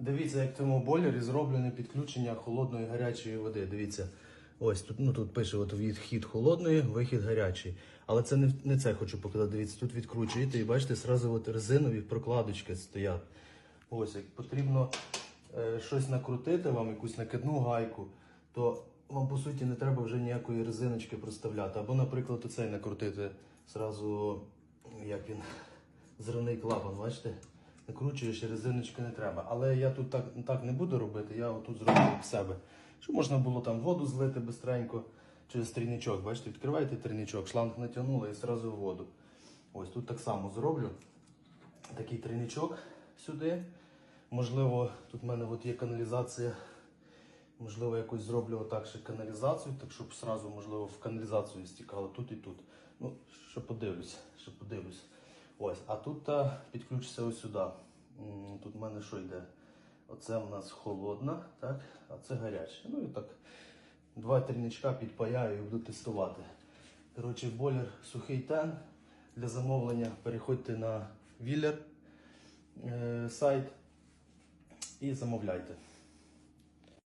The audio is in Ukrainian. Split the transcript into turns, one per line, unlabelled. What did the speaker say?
Дивіться, як в цьому бойлері зроблене підключення холодної гарячої води. Дивіться, ось тут, ну, тут пише от відхід холодної, вихід гарячий. Але це не, не це хочу показати. Дивіться, тут відкручуєте і бачите, зразу от резинові прокладочки стоять. Ось, як потрібно е, щось накрутити вам, якусь накидну гайку, то вам по суті не треба вже ніякої резиночки проставляти. Або, наприклад, оцей накрутити зразу, як він, зривний клапан, бачите? Накручуєш резиночки не треба. Але я тут так, так не буду робити, я отут зроблю в себе. Щоб можна було там воду злити бистренько через трійничок. Бачите, відкриваєте трійничок, шланг натягнули і одразу воду. Ось тут так само зроблю. Такий трійничок сюди. Можливо, тут в мене от є каналізація. Можливо, якось зроблю отак ще каналізацію, так щоб сразу, можливо, в каналізацію стікало тут і тут. Ну, ще подивлюсь, ще подивлюсь. Ось, а тут та, підключиться ось сюди. Тут в мене що йде? Оце в нас холодна, так, а це гаряче. Ну і так, два трійничка підпаяю і буду тестувати. Коротше, бойлер сухий тен. Для замовлення переходьте на Віллер е, сайт і замовляйте.